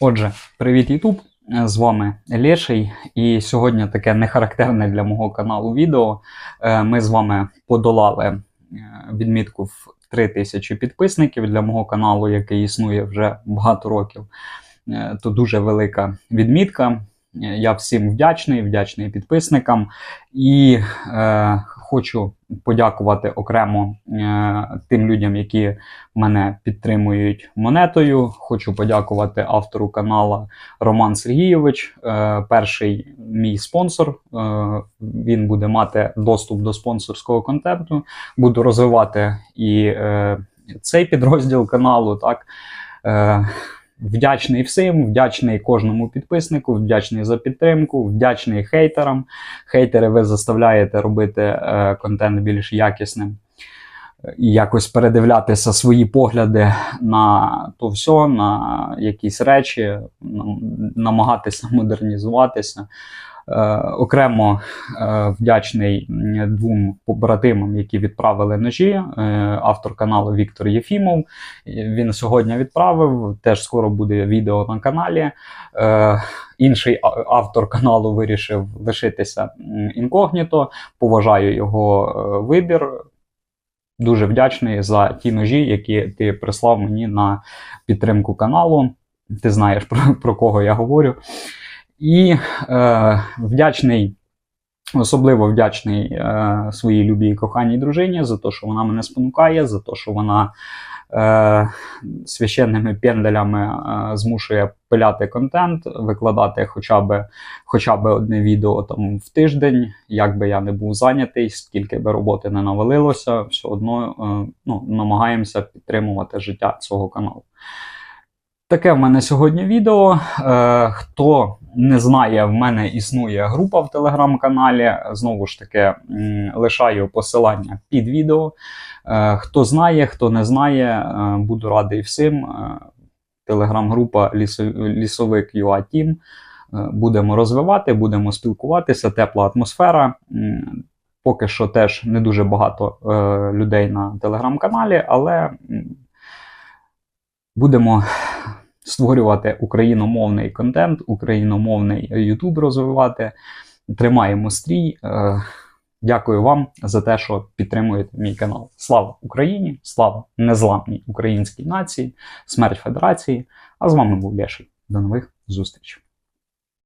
Отже, привіт, Ютуб! З вами Леший, і сьогодні таке нехарактерне для мого каналу відео. Е, Ми з вами подолали е, відмітку в 3000 підписників для мого каналу, який існує вже багато років. Е, То дуже велика відмітка. Е, Я всім вдячний, вдячний підписникам. І е, хочу подякувати окремо е, тим людям, які мене підтримують монетою. Хочу подякувати автору канала Роман Сергійович, е, перший мій спонсор. Е, він буде мати доступ до спонсорського контенту. Буду розвивати і е, цей підрозділ каналу. Так. Е, Вдячний всім, вдячний кожному підписнику, вдячний за підтримку, вдячний хейтерам. Хейтери, ви заставляєте робити е, контент більш якісним і якось передивлятися свої погляди на то все, на якісь речі, намагатися модернізуватися. Е, окремо е, вдячний двом побратимам, які відправили ножі. Е, автор каналу Віктор Єфімов. Він сьогодні відправив. Теж скоро буде відео на каналі. Інший автор каналу вирішив лишитися інкогніто. Поважаю його вибір. Дуже вдячний за ті ножі, які ти прислав мені на підтримку каналу. Ти знаєш про, про кого я говорю. І е, вдячний, особливо вдячний е, своїй любій коханій дружині за те, що вона мене спонукає, за те, що вона е, священними пенделями е, змушує пиляти контент, викладати хоча б, хоча б одне відео там в тиждень. Як би я не був зайнятий, скільки би роботи не навалилося, все одно е, ну, намагаємося підтримувати життя цього каналу. Таке в мене сьогодні відео. Е, хто не знає, в мене існує група в телеграм-каналі. Знову ж таки, лишаю посилання під відео. Е, хто знає, хто не знає, е, буду радий всім. Е, телеграм-група лісовик UA Team. Будемо розвивати, будемо спілкуватися, тепла атмосфера. Поки що теж не дуже багато людей на телеграм-каналі, але будемо створювати україномовний контент, україномовний Ютуб розвивати. Тримаємо стрій. Е, Дякую вам за те, що підтримуєте мій канал. Слава Україні! Слава незламній українській нації, смерть Федерації. А з вами був Леший. До нових зустрічей!